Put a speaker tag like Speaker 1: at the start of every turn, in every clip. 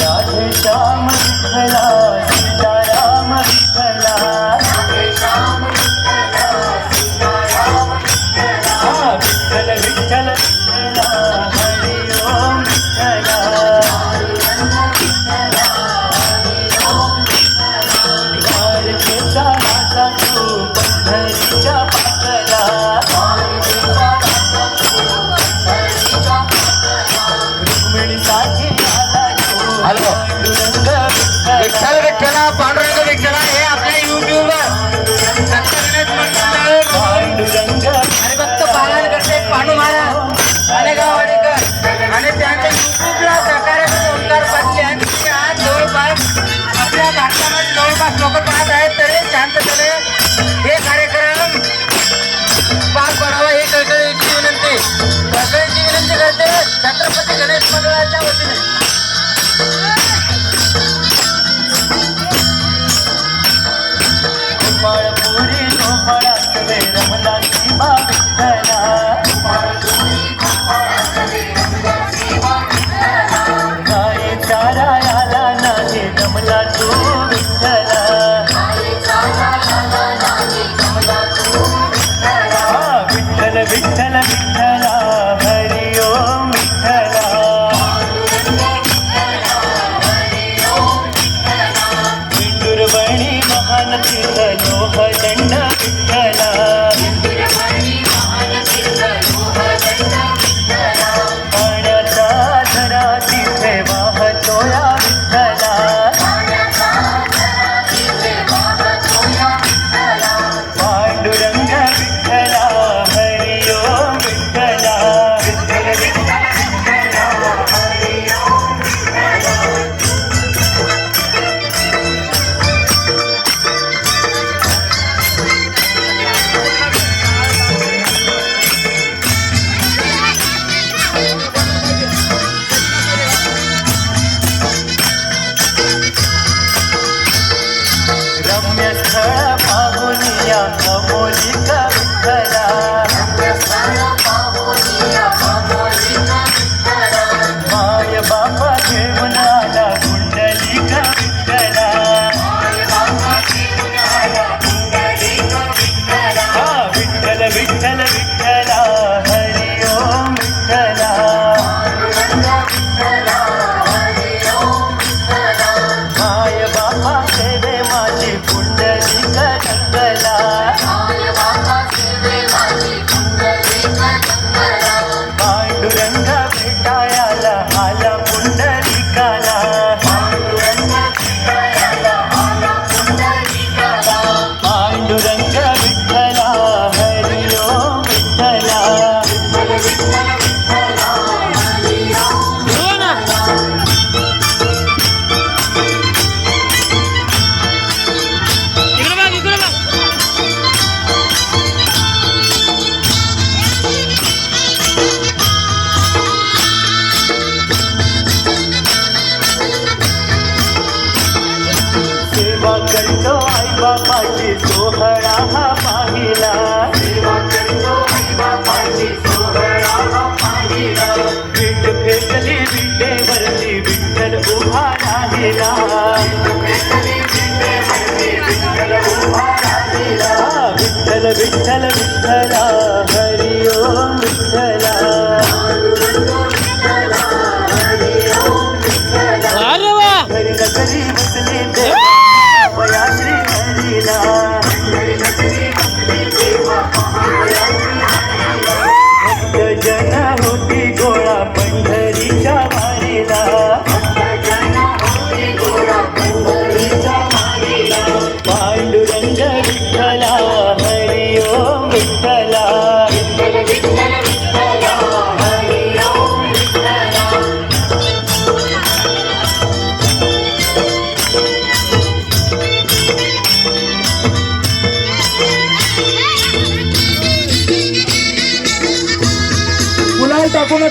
Speaker 1: Radhe Shyam Vitthala Sitaram Vitthala
Speaker 2: hello. Vitthal विठ्ठला पांडुरंग विठ्ठला हे आपल्या
Speaker 1: युट्यूबवर
Speaker 2: आणि फक्त पालन करते पांडू महाराज आणि गावडेकर आणि त्यांच्या युट्यूबला प्रकारे रोजगार पाठले आणि आज जवळपास आपल्या भारतामध्ये जवळपास लोक पाहत आहेत तरी शांततेने हे कार्यक्रम पार पडावा हे कळकळीची विनंती. कळकळीची विनंती करते छत्रपती गणेश मंडळाच्या वतीने.
Speaker 1: மலரிட்ட वाकणतो आई बापाची सोहळा हा पाहिला. आई बापाची सोहळा हा पाहिला. भेट भेटली विटे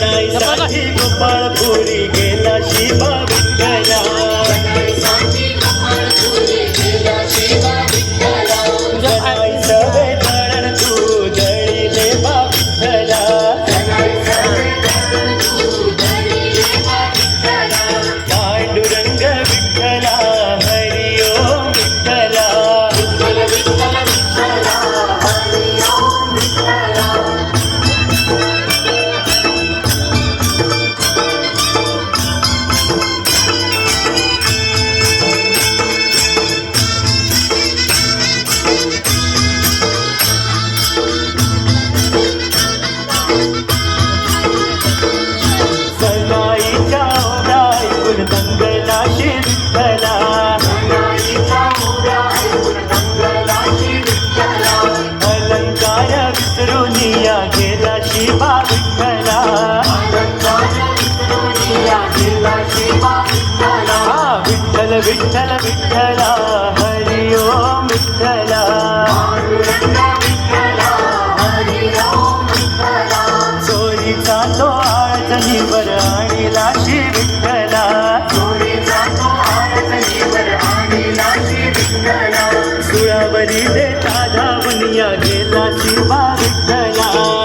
Speaker 1: सनाईसाठी गोपाळपुरी विठ्ठल विठ्ठल विठ्ठला हरि ओम विठ्ठला चोरीचा तो आळजनीवर आणला श्री विठ्ठला.